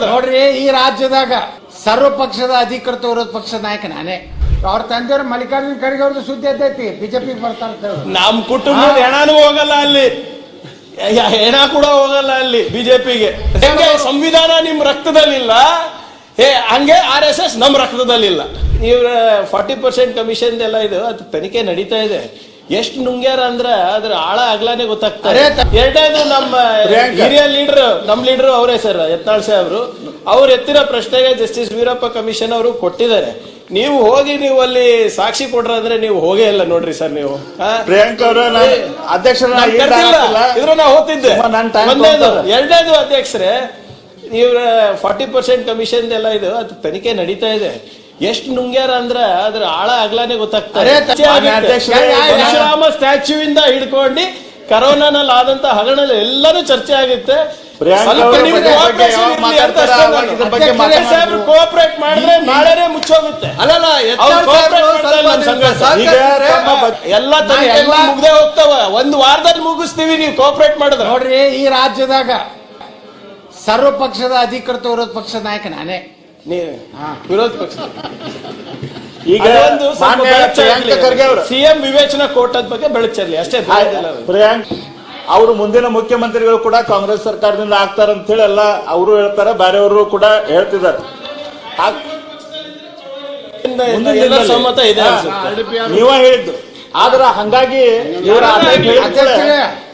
ಮಾಡಿದ್ರು ನೋಡ್ರಿ ಈ ರಾಜ್ಯದಾಗ ಸರ್ವ ಪಕ್ಷದ ಅಧಿಕೃತ ವಿರೋಧ ಪಕ್ಷದ ನಾಯಕ ನಾನೇ. ಅವ್ರ ತಂದೆಯವ್ರು ಮಲ್ಲಿಕಾರ್ಜುನ ಖರ್ಗೆ ಅವ್ರದ್ದು ಸುದ್ದಿ ಎದ್ದೈತಿ ಬಿಜೆಪಿ ಬರ್ತಾರ ಅಂತ ಹೇಳಿ. ನಮ್ ಕುಟುಂಬದ ಹೆಣಾನು ಹೋಗಲ್ಲ ಅಲ್ಲಿ. ಯ- ಹೆಣ ಕೂಡ ಹೋಗಲ್ಲ ಅಲ್ಲಿ ಬಿಜೆಪಿಗೆ. ಹೆಂಗೆ ಸಂವಿಧಾನ ನಿಮ್ ರಕ್ತದಲ್ಲಿಲ್ಲ? ಹೇ ಹಂಗೆ ಆರ್ ಎಸ್ ಎಸ್ ನಮ್ ರಕ್ತದಲ್ಲಿಲ್ಲ. ಇವ್ರ ಫಾರ್ಟಿ ಪರ್ಸೆಂಟ್ ಕಮಿಷನ್ ಎಲ್ಲ ಇದು ಅದು ತನಿಖೆ ನಡೀತಾ ಇದೆ. ಎಷ್ಟು ನುಂಗ್ಯಾರ ಅಂದ್ರ ಅದ್ರ ಆಳ ಆಗ್ಲಾನೆ ಗೊತ್ತಾಗ್ತಾರೆ ಎರಡನೇದು ನಮ್ಮ. ಹಿರಿಯ ಲೀಡರ್ ನಮ್ ಲೀಡರ್ ಅವರೇ ಸರ್ ಯತ್ನಾಳ್ ಅವರು. ಅವ್ರು ಎತ್ತಿರೋ ಪ್ರಶ್ನೆಗೆ ಜಸ್ಟಿಸ್ ವೀರಪ್ಪ ಕಮಿಷನ್ ಅವರು ಕೊಟ್ಟಿದ್ದಾರೆ. ನೀವು ಹೋಗಿ ನೀವು ಅಲ್ಲಿ ಸಾಕ್ಷಿ ಕೊಡ್ರ ಅಂದ್ರೆ ನೀವು ಹೋಗೇ ಇಲ್ಲ ನೋಡ್ರಿ ಸರ್ ನೀವು. ಇದ್ರ ನಾ ಹೋಗ್ತಿದ್ದೆ. ಎರಡನೇದು ಅಧ್ಯಕ್ಷರೇ ಇವ್ರ ಫಾರ್ಟಿ ಪರ್ಸೆಂಟ್ ಕಮಿಷನ್ ಎಲ್ಲ ಇದು ಅದು ತನಿಖೆ ನಡೀತಾ ಇದೆ. ಎಷ್ಟು ನುಂಗ್ಯಾರ ಅಂದ್ರೆ ಅದ್ರ ಆಳ ಅಗ್ಲಾನೆ ಗೊತ್ತಾಗ್ತಾರೆ ಪರಶುರಾಮ ಸ್ಟ್ಯಾಚ್ಯೂ ಇಂದ ಹಿಡ್ಕೊಂಡು ಕರೋನಾನಲ್ಲಿ ಆದಂತ ಹಗರಣ ಎಲ್ಲಾನು ಚರ್ಚೆ ಆಗುತ್ತೆ. ಕೋಆಪರೇಟ್ ಮಾಡಿದ್ರೆ ನಾಳೆನೆ ಮುಚ್ಚೋಗುತ್ತೆ. ಎಲ್ಲ- ಮುಗ್ದೇ ಹೋಗ್ತಾವ. ಒಂದು ವಾರದಲ್ಲಿ ಮುಗಿಸ್ತೀವಿ ನೀವು ಕೋಆಪರೇಟ್ ಮಾಡಿದ್ರೆ. ನೋಡ್ರಿ ಈ ರಾಜ್ಯದಾಗ ಸರ್ವ ಪಕ್ಷದ ಅಧಿಕೃತ ವಿರೋಧ ಪಕ್ಷದ ನಾಯಕ ನಾನೇ. ನೀವು ವಿರೋಧ ಪಕ್ಷ. ಈಗ ಒಂದು ಸ್ವಲ್ಪ ಮಾನ್ಯ ಪ್ರಿಯಾಂಕ ಖರ್ಗೆ ಅವರು. ಸಿಎಂ ವಿವೇಚನಾ ಕೋಟದ ಬಗ್ಗೆ ಬೆಳಚರ್ಲಿ ಅಷ್ಟೇ ಅದು. ಪ್ರಿಯಾಂಕ್ ಅವರು ಮುಂದಿನ ಮುಖ್ಯಮಂತ್ರಿಗಳು ಕೂಡ ಕಾಂಗ್ರೆಸ್ ಸರ್ಕಾರದಿಂದ ಆಗ್ತಾರ ಅಂತ ಹೇಳಿ ಎಲ್ಲ ಅವರು ಹೇಳ್ತಾರೆ ಬೇರೆಯವರು ಕೂಡ ಹೇಳ್ತಿದ್ದಾರೆ. ಆ- ಮುಂದಿನ ಎಲ್ಲ ದಿನದಲ್ಲಿ. ಸಮ್ಮತ ಇದೆ ಹಾ, ಅನ್ಸುತ್ತೆ. ನೀವ ಹೇಳಿದ್ದು. ಆದ್ರ ಹಂಗಾಗಿ ಇವರ ಅಧ್ಯಕ್ಷರೇ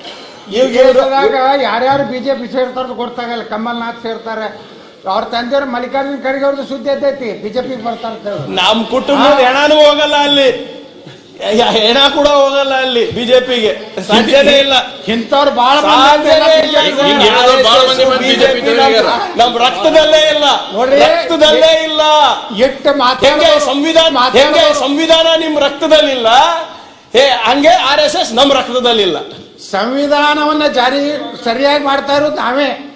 ಈ ಈಗ ಇವ್ರು- ದೇಶದಾಗ ಯಾರ್ಯಾರು ಬಿಜೆಪಿ ಸೇರ್ತಾರ ಗೊತ್ತಾಗಲ್ಲ. ಕಮಲ್ನಾಥ್ ಸೇರ್ತಾರೆ ಅವ್ರ ತಂದೆಯವ್ರು ಮಲ್ಲಿಕಾರ್ಜುನ ಖರ್ಗೆ ಅವ್ರದ್ದು ಸುದ್ದಿ ಎದ್ದೈತಿ ಬಿಜೆಪಿ ಬರ್ತಾರಂತ. ನಮ್ ಕುಟುಂಬದ ಹೆಣನೂ ಹೋಗಲ್ಲ ಅಲ್ಲಿ. ಯ- ಹೆಣ ಕೂಡ ಹೋಗಲ್ಲ ಅಲ್ಲಿ ಬಿಜೆಪಿಗೆ. ಸಾಧ್ಯನೇ ಇಲ್ಲ. ಇಂಥವ್ರು ಬಹಳ ಸಾಧ್ಯನೇ ಇಲ್ಲ. ಸರ್. ಹಿಂಗ್ ಹೇಳಿದವ್ರು ಬಹಳ ಮಂದಿ ಮಂದಿ BJP BJP ನಮ್- ರಕ್ತದಲ್ಲೇ ಇಲ್ಲ. ನೋಡ್ರಿ, ರಕ್ತದಲ್ಲೇ ಇಲ್ಲ. ಎಷ್ಟು ಹೆಂಗೆ ಮಾತಾಡೋದು ಸಂವಿಧಾನ ಹೆಂಗೆ ಸಂವಿಧಾನ ನಿಮ್ ರಕ್ತದಲ್ಲಿಲ್ಲ? ಹೇ ಹಂಗೆ ಆರ್ ಎಸ್ ಎಸ್ ನಮ್ ರಕ್ತದಲ್ಲಿಲ್ಲ. ಸಂವಿಧಾನವನ್ನ ಜಾರಿ ಸರಿಯಾಗಿ ಮಾಡ್ತಾ ಇರೋದು ನಾವೇ.